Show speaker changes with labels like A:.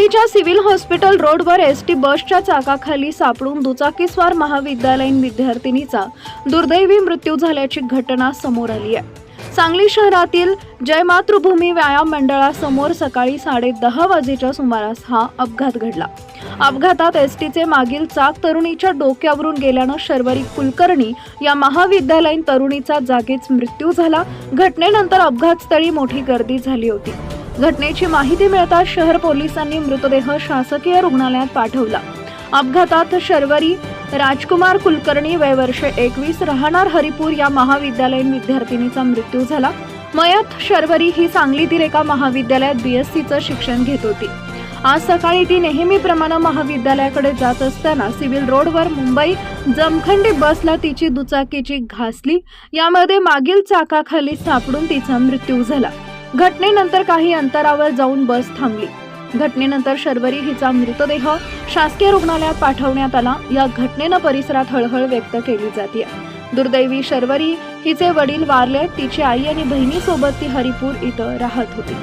A: सांगलीच्या civil hospital रोडवर S T बसच्या चाकाखाली सापडून दुचाकीस्वार महाविद्यालयीन विद्यार्थिनीचा दुर्दैवी मृत्यू झाल्याची घटना समोर आली आहे. सांगली शहरातील जय मातृभूमी व्यायाम मंडळासमोर सकाळी साडे दहा वाजेच्या सुमारास हा अपघात घडला. अपघातात एस टीचे मागील चाक तरुणीच्या डोक्यावरून गेल्यानं शर्वरी कुलकर्णी या महाविद्यालयीन तरुणीचा जागीच मृत्यू झाला. घटनेनंतर अपघातस्थळी मोठी गर्दी झाली होती. घटनेची माहिती मिळताच शहर पोलिसांनी मृतदेह शासकीय रुग्णालयात पाठवला. अपघातात शर्वरी राजकुमार कुलकर्णी वय वर्ष एकवीस राहणार हरिपूर या महाविद्यालयीन विद्यार्थिनीचा मृत्यू झाला. मयत शर्वरी ही सांगलीतील एका महाविद्यालयात बीएससीचं शिक्षण घेत होती. आज सकाळी ती नेहमीप्रमाणे महाविद्यालयाकडे जात असताना सिव्हिल रोडवर मुंबई जमखंडी बसला तिची दुचाकीची घासली. यामध्ये मागील चाकाखाली सापडून तिचा मृत्यू झाला. घटनेनंतर काही अंतरावर जाऊन बस थांबली. घटनेनंतर शर्वरी हिचा मृतदेह शासकीय रुग्णालयात पाठवण्यात आला. या घटनेनं परिसरात हळहळ व्यक्त केली जाते दुर्दैवी शर्वरी हिचे वडील वारले तिची आई आणि बहिणीसोबत ती हरिपूर इथं राहत होती.